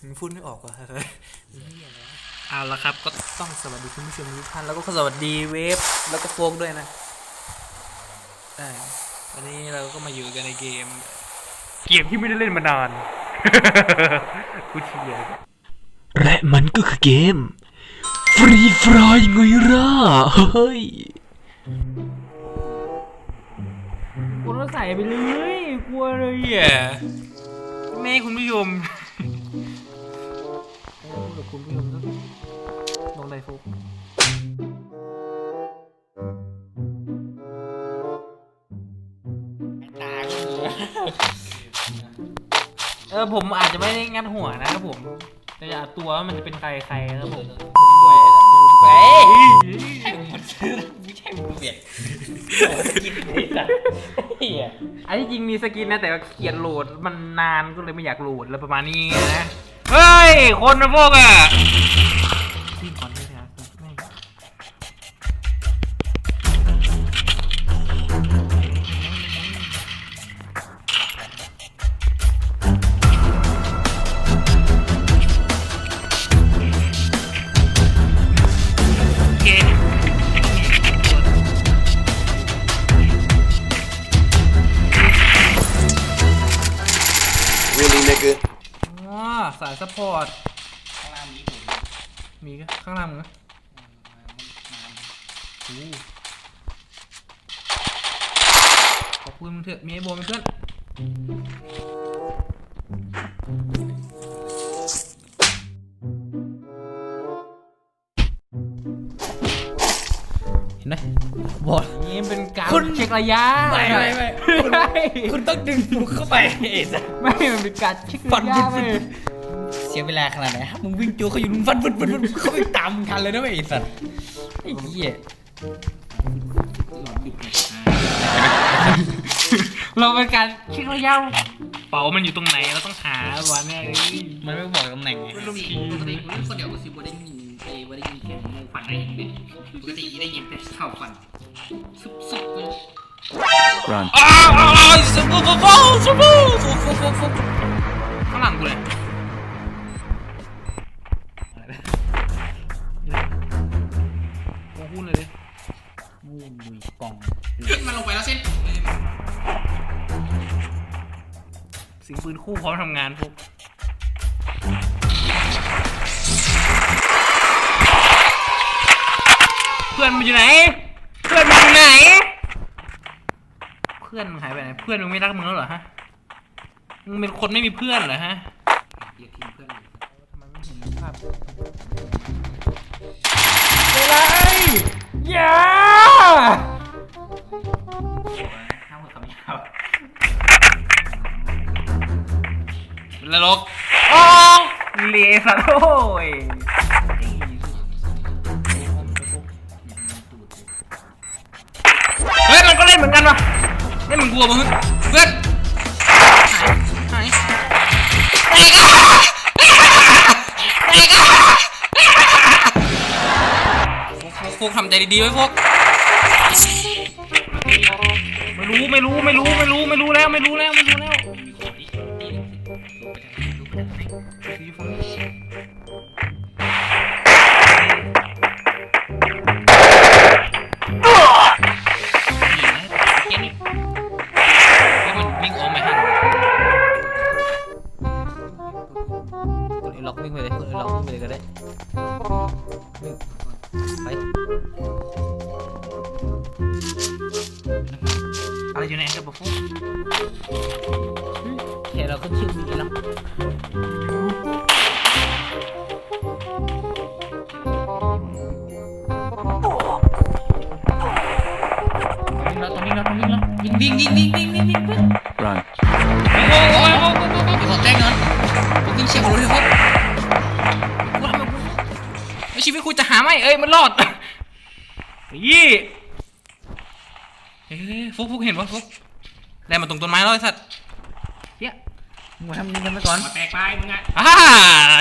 มึงพูดไม่ออกว่ะเอาละครับ ก็ต้องสวัสดีคุณผู้ชมทุกท่านแล้วก็สวัสดีเวฟแล้วก็โฟกด้วยนะได้วันนี้เราก็มาอยู่กันในเกม เกมที่ไม่ได้เล่นมานานกูเชียร์และมันก็คือเกม ฟรีฟรายไงล่ะเฮ้ยกูต้องใส่ไปเลยกลัวเลยอะ แม่คุณผู้ชมพูดกับคุณผู้ชมสักลงไดโฟกเออผมอาจจะไม่ได้งัดหัวนะครับผม แต่อย่าตัวว่ามันจะเป็นใครใครนะครับผม เฮ้ยมันซื้อ ไม่ใช่มึงเบียดกินไอ้สัสเฮียอันที่จริงมีสกินนะแต่ว่าเขียนโหลดมันนานก็เลยไม่อยากโหลดแล้วประมาณนี้นะ เฮ้ย คนนะพวกอะ Really, nigga? อ๋อสายสปอร์ตข้างล่างมีผมมีก็ข้างล่างมึงนะอู้ขอบคุณมึงเถอะมีไอโบมเพื่อน นี่เป็นการคุณเช็คระยะไม่ไม่ไม่คุณไม่คุณต้องดึงหนูเข้าไปไอ้สัสไม่มันเป็นการเช็คฟัระนยะฟึดเว้ยเสียเวลาขนาดไหนฮะมึงวิ่งจูเขาอยู่มึงฟันฟึดฟึดฟึดเขาไม่ตามมึงทันเลยนะเว้ยไอ้สัสไอ้เหี้ยเราเป็นการเช็คระยะเป๋ามันอยู่ตรงไหนเราต้องหาวันเนี้ยเอ้ยมันไม่บอกตำแหน่งไงไม่รู้ทีปกติผมเล่นคนเดียวก็สิบ่ได้ยินไอ้บ่ได้ยินแค่หมูฟันได้ยินเป็นปกติได้ยินแต่เข้าฟันซุบซุบเลย run อ้าวอ้าวอ้าวสุบุบุบุสุบุฟุฟุฟุฟุข้างหลังกูเลยกูพูดเลยดิวูนดุยกล่องเฮ้ยมันลงไปแล้วเส้นสิงปืนคู่พร้อมทำงานพวกเพื่อนมันอยู่ไหนเพื่ อนมันอยู่ไหน เพื่อนมึงหายไปไหน เพื่อนมึงไม่รักมึงแล้วเหรอฮะ มึงเป็นคนไม่มีเพื่อนเหรอฮะอย่าทิ้งเพื่อนทำไมไม่เห็นภาพอะไรอย่าห้ามพูดคำหยาบเป็นไรลกโอ้เลสัตว์โอ้ย ลัวมั้งเพื่อนหายหายแตกอะแตกอะพวกพวกทำใจดีๆไว้พวก ไม่รู้ไม่รู้ไม่รู้ไม่รู้ไม่รู้แล้วไม่รู้แล้วไม่รู้ đấy Ada juga yang terbafu. Hmm, kira aku cium di dalam. Ding ding ding ding ding ding. Run. Wow wow wow wow wow wow. Tengok, tengok. Kau pinjam kalau dia hot. ชีวิตคุณจะหาไหมเอ้ยมันรอดยี่เฮ้ยฟุกฟุกเห็นปะฟุกแล่นมาตรงต้นไม้แล้วไอ้สัตว์เฮียมึงมาทำยิงกันไปก่อน มาแตกไปมึงอะอ่า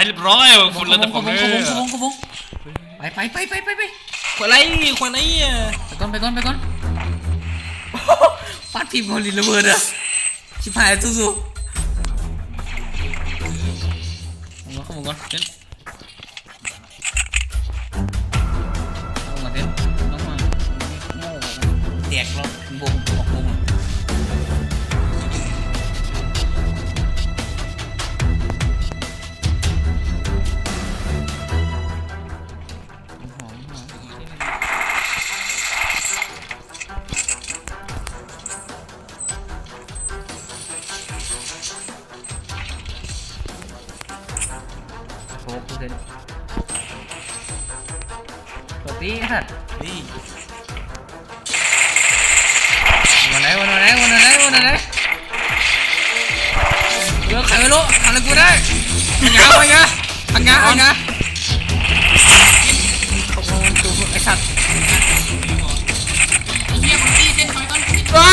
เรียบร้อยฝุ่นแล้วแต่ผมขเลบยงขบงขบงขบงไปไปไปไปไปไปขวดอะไรขวดอะไรอะไปก่อนไปก่อนไปก่อนฟาดพิมพ์คนลินระเบิดอะชิบหายแล้วสู้ๆก่อนเต้น โอ้โหคุณเซนตัวนี้ฮะนี่ วันไหนวันไหนวันไหนวันไหนเลือกใครไม่รู้ทำอะไรกูได้อังงาอังงาอังงาอังงาขโมยตัวไอ้สัตว์ไอ้เหี้ยคนตีเส้นคอยต้นว้า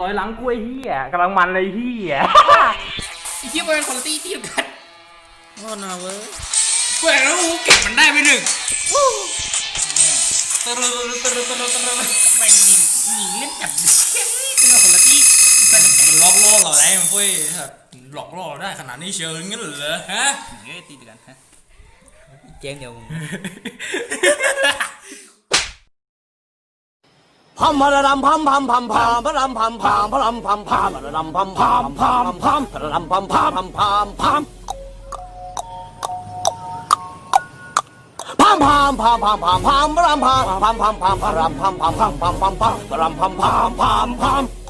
ร้อยหลังกล้วยเฮียกำลังมันเลยเฮีย เหี้ยมันเป็นคนตีที่เดียวกันโอ้นาเว้ยกูอยากรู้เก็บมันได้ไปหนึ่งตรุตรุตรุตรุไม่ยิงยิงเล่นจับเป็นคนละตีมันล็อกล่อเราได้มันเฟ้ยหลอกล่อเราได้ขนาดนี้เชียวงั้นเหรอฮะเฮ้ยตีเดียวกันฮะเกมเดียว พัมพะระดำพัมพัมพัมพัมพะรำพัมพัมพะรำพัมพัมพะระดำพัมพัมพัมพัมพะระดำพัมพัมพัมพัมพัมพามพามพามพามพามพามพะรำพามพามพามพามพะรำพัมพามพามพามพามพามพะรำพัมพามพามพาม